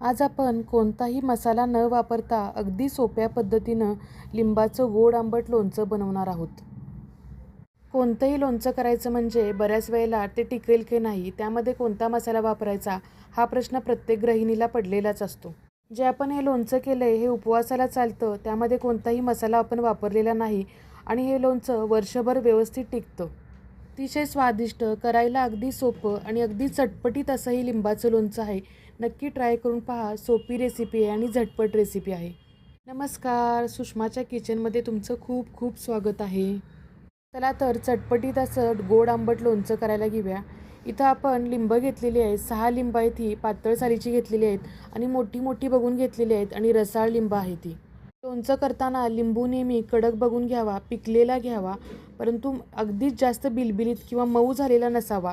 आज आपण कोणताही मसाला न वापरता अगदी सोप्या पद्धतीनं लिंबाचं गोड आंबट लोणचं बनवणार आहोत. कोणतंही लोणचं करायचं म्हणजे बऱ्याच वेळेला ते टिकेल की नाही त्यामध्ये कोणता मसाला वापरायचा हा प्रश्न प्रत्येक गृहिणीला पडलेलाच असतो. जे आपण हे लोणचं केलं आहे हे उपवासाला चालतं त्यामध्ये कोणताही मसाला आपण वापरलेला नाही आणि हे लोणचं वर्षभर व्यवस्थित टिकतं. अतिशय स्वादिष्ट करायला अगदी सोपं आणि अगदी चटपटीत असंही लिंबाचं लोणचं आहे. नक्की ट्राय करून पहा. सोपी रेसिपी आहे आणि झटपट रेसिपी आहे. नमस्कार. सुषमाच्या किचनमध्ये तुमचं खूप खूप स्वागत आहे. चला तर चटपटीत असं गोड आंबट लोणचं करायला घेऊया. इथं आपण लिंब घेतलेली आहेत. सहा लिंब आहेत ही. पातळ सालीची घेतलेली आहेत आणि मोठी मोठी बघून घेतलेली आहेत आणि रसाळ लिंब आहे ती. लोणचं करताना लिंबू नेहमी कडक बघून घ्यावा पिकलेला घ्यावा परंतु अगदीच जास्त बिलबिलीत किंवा मऊ झालेला नसावा.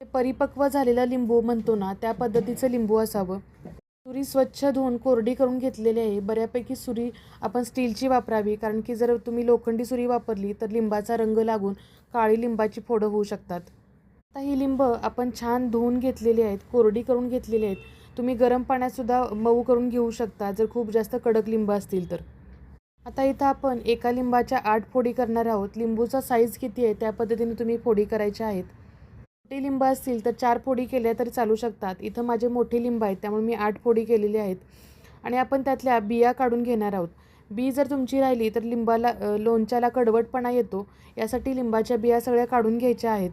ते परिपक्व झालेला लिंबू म्हणतो ना त्या पद्धतीचं लिंबू असावं. सुरी स्वच्छ धुवून कोरडी करून घेतलेली आहे. बऱ्यापैकी सुरी आपण स्टीलची वापरावी कारण की जर तुम्ही लोखंडी सुरी वापरली तर लिंबाचा रंग लागून काळी लिंबाची फोडं होऊ शकतात. आता ही लिंब आपण छान धुवून घेतलेली आहेत कोरडी करून घेतलेली आहेत. तुम्ही गरम पाण्यातसुद्धा मऊ करून घेऊ शकता. जर खूप जास्त कडक लिंब असतील तर. आता इथं आपण एका लिंबाच्या आठ फोडी करणार आहोत. लिंबूचा साईज किती आहे? त्या पद्धतीने तुम्ही फोडी करायच्या आहेत. मोठी लिंब असतील तर चार फोडी केल्या तरी चालू शकतात. इथं माझे मोठे लिंब आहेत त्यामुळे मी आठ फोडी केलेली आहेत. आणि आपण त्यातल्या बिया काढून घेणार आहोत. बी जर तुमची राहिली तर लिंबाला लोणच्याला कडवटपणा येतो. यासाठी लिंबाच्या बिया सगळ्या काढून घ्यायच्या आहेत.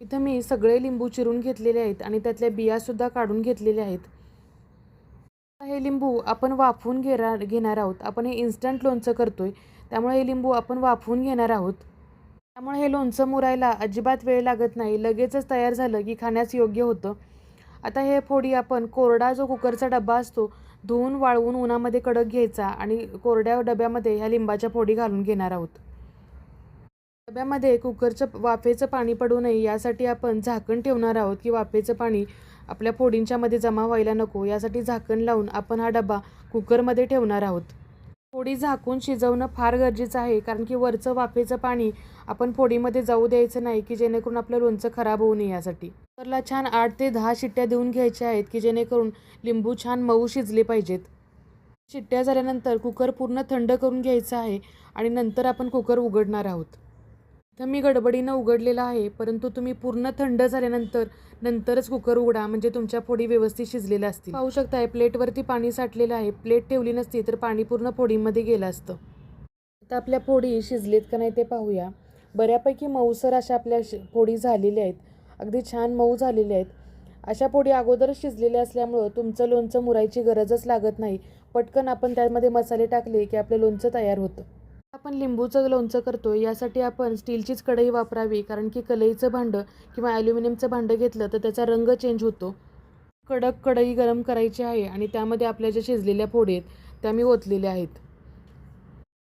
इथं मी सगळे लिंबू चिरून घेतलेले आहेत आणि त्यातल्या बियासुद्धा काढून घेतलेल्या आहेत. हे लिंबू आपण वाफवून घेरा घेणार आहोत. आपण हे इन्स्टंट लोणचं करतो आहे त्यामुळे हे लिंबू आपण वाफवून घेणार आहोत. त्यामुळे हे लोणचं मुरायला अजिबात वेळ लागत नाही. लगेचच तयार झालं की खाण्यास योग्य होतं. आता हे फोडी आपण कोरडा जो कुकरचा डबा असतो धुवून वाळवून उन्हामध्ये कडक घ्यायचा आणि कोरड्या डब्यामध्ये ह्या लिंबाच्या फोडी घालून घेणार आहोत. डब्यामध्ये कुकरचं वाफेचं पाणी पडू नये यासाठी आपण झाकण ठेवणार आहोत की वाफेचं पाणी आपल्या फोडींच्यामध्ये जमा व्हायला नको यासाठी झाकण लावून आपण हा डबा कुकरमध्ये ठेवणार आहोत. फोडी झाकून शिजवणं फार गरजेचं आहे कारण की वरचं वाफेचं पाणी आपण फोडीमध्ये जाऊ द्यायचं नाही की जेणेकरून आपलं लोणचं खराब होऊ नये यासाठी. कुकरला छान आठ ते दहा शिट्ट्या देऊन घ्यायच्या आहेत की जेणेकरून लिंबू छान मऊ शिजले पाहिजेत. शिट्ट्या झाल्यानंतर कुकर पूर्ण थंड करून घ्यायचं आहे आणि नंतर आपण कुकर उघडणार आहोत. तर मी गडबडीनं उघडलेला आहे परंतु तुम्ही पूर्ण थंड झाल्यानंतर नंतरच कुकर उघडा म्हणजे तुमच्या फोडी व्यवस्थित शिजलेल्या असतील. पाहू शकताय प्लेटवरती पाणी साठलेलं आहे. प्लेट ठेवली नसती तर पाणी पूर्ण फोडीमध्ये गेलं असतं. आता आपल्या फोडी शिजलेत का नाही ते पाहूया. बऱ्यापैकी मऊसर अशा आपल्या फोडी झालेल्या आहेत. अगदी छान मऊ झालेल्या आहेत. अशा पोडी अगोदरच शिजलेल्या असल्यामुळं तुमचं लोणचं मुरायची गरजच लागत नाही. पटकन आपण त्यामध्ये मसाले टाकले की आपलं लोणचं तयार होतं. आपण लिंबूचं लोणचं करतो यासाठी आपण स्टीलचीच कढई वापरावी. कारण की कलईचं भांडं किंवा ॲल्युमिनियमचं भांडं घेतलं तर त्याचा रंग चेंज होतो. कडक कढई गरम करायची आहे आणि त्यामध्ये आपल्या ज्या शिजलेल्या फोडी आहेत त्या मी ओतलेल्या आहेत.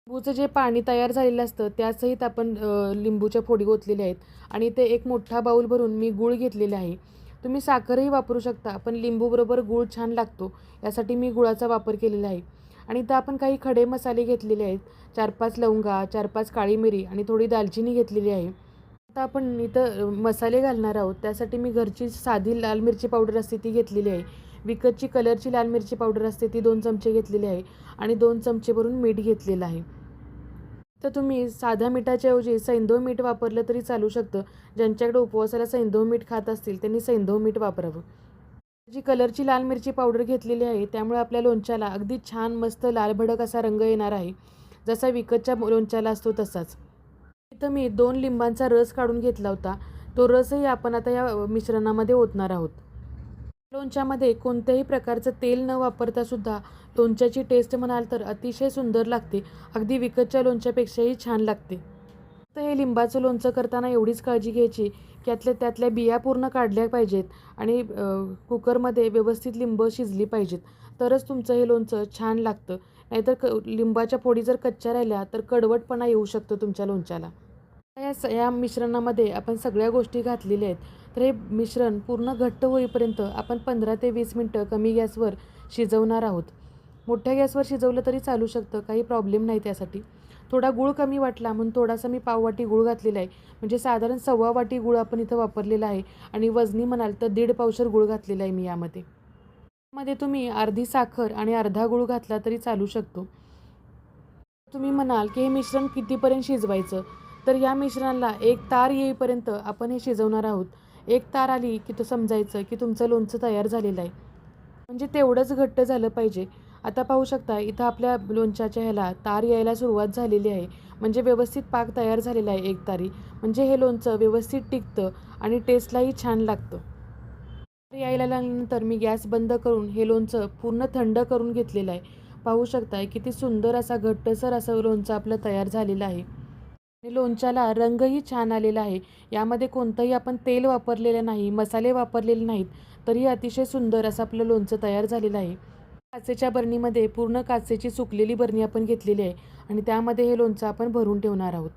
लिंबूचं जे पाणी तयार झालेलं असतं त्यासहित आपण लिंबूच्या फोडी ओतलेल्या आहेत. आणि ते एक मोठा बाऊल भरून मी गूळ घेतलेले आहे. तुम्ही साखरही वापरू शकता पण लिंबूबरोबर गूळ छान लागतो. यासाठी मी गुळाचा वापर केलेला आहे. आणि इथं आपण काही खडे मसाले घेतलेले आहेत. चार पाच लवंगा चार पाच काळी मिरी आणि थोडी दालचिनी घेतलेली आहे. आता आपण इथं मसाले घालणार आहोत. त्यासाठी मी घरची साधी लाल मिरची पावडर असते ती घेतलेली आहे. विकतची कलरची लाल मिरची पावडर असते ती दोन चमचे घेतलेली आहे आणि दोन चमचे भरून मीठ घेतलेलं आहे. तर तुम्ही साध्या मिठाच्या ऐवजी सैंधव मीठ वापरलं तरी चालू शकतं. ज्यांच्याकडे उपवासाला सैंधव मीठ खात असतील त्यांनी सैंधव मीठ वापरावं. जी कलरची लाल मिरची पावडर घेतलेली आहे त्यामुळे आपल्या लोणच्याला अगदी छान मस्त लाल भडक असा रंग येणार आहे. जसा विकतच्या लोणच्याला असतो तसाच. इथं मी दोन लिंबांचा रस काढून घेतला होता. तो रसही आपण आता या मिश्रणामध्ये ओतणार आहोत. लोणच्यामध्ये कोणत्याही प्रकारचं तेल न वापरता सुद्धा लोणच्याची टेस्ट म्हणाल तर अतिशय सुंदर लागते. अगदी विकतच्या लोणच्यापेक्षाही छान लागते. तर हे लिंबाचं लोणचं करताना एवढीच काळजी घ्यायची की त्यातल्या त्यातल्या बिया पूर्ण काढल्या पाहिजेत आणि कुकरमध्ये व्यवस्थित लिंब शिजली पाहिजेत. तरच तुमचं हे लोणचं छान लागतं. नाहीतर क लिंबाच्या पोळी जर कच्च्या राहिल्या तर कडवटपणा येऊ शकतो तुमच्या लोणच्याला. या स या मिश्रणामध्ये आपण सगळ्या गोष्टी घातलेल्या आहेत. तर हे मिश्रण पूर्ण घट्ट होईपर्यंत आपण पंधरा ते वीस मिनटं कमी गॅसवर शिजवणार आहोत. मोठ्या गॅसवर शिजवलं तरी चालू शकतं. काही प्रॉब्लेम नाही त्यासाठी. थोडा गूळ कमी वाटला म्हणून थोडासा मी पाववाटी गूळ घातलेला आहे. म्हणजे साधारण सव्वा वाटी गूळ आपण इथं वापरलेला आहे. आणि वजनी म्हणाल तर दीड पावशर गूळ घातलेला आहे मी यामध्ये. मध्ये तुम्ही अर्धी साखर आणि अर्धा गूळ घातला तरी चालू शकतो. तुम्ही म्हणाल की हे मिश्रण कितीपर्यंत शिजवायचं? तर या मिश्रणाला एक तार येईपर्यंत आपण हे शिजवणार आहोत. एक तार आली की तो समजायचं की तुमचं लोणचं तयार झालेलं आहे. म्हणजे तेवढंच घट्ट झालं पाहिजे. आता पाहू शकता इथं आपल्या लोणच्याच्या ह्याला तार यायला सुरुवात झालेली आहे. म्हणजे व्यवस्थित पाक तयार झालेला आहे एक तारी. म्हणजे हे लोणचं व्यवस्थित टिकतं आणि टेस्टलाही छान लागतं. तार यायला लागल्यानंतर मी गॅस बंद करून हे लोणचं पूर्ण थंड करून घेतलेलं आहे. पाहू शकताय किती सुंदर असा घट्टसर असं लोणचं आपलं तयार झालेलं आहे. आणि लोणच्याला रंगही छान आलेला आहे. यामध्ये कोणतंही आपण तेल वापरलेलं नाही मसाले वापरलेले नाहीत तरी अतिशय सुंदर असं आपलं लोणचं तयार झालेलं आहे. काचेच्या बरणीमध्ये पूर्ण काचेची सुकलेली बरणी आपण घेतलेली आहे आणि त्यामध्ये हे लोणचं आपण भरून ठेवणार आहोत.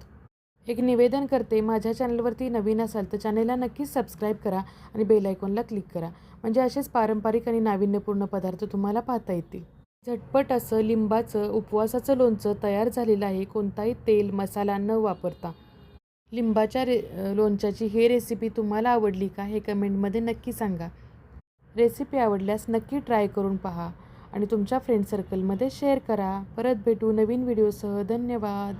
एक निवेदन करते माझ्या चॅनलवरती नवीन असाल तर चॅनलला नक्कीच सबस्क्राईब करा आणि बेल आयकॉनला क्लिक करा. म्हणजे असेच पारंपरिक आणि नाविन्यपूर्ण पदार्थ तुम्हाला पाहता येतील. झटपट असं लिंबाचं उपवासाचं लोणचं तयार झालेलं आहे. कोणताही तेल मसाला न वापरता. लिंबाच्या रे लोणच्याची हे रेसिपी तुम्हाला आवडली का हे कमेंटमध्ये नक्की सांगा. रेसिपी आवडल्यास नक्की ट्राय करून पहा. आणि तुमच्या फ्रेंड सर्कलमध्ये शेअर करा. परत भेटू नवीन व्हिडिओसह धन्यवाद.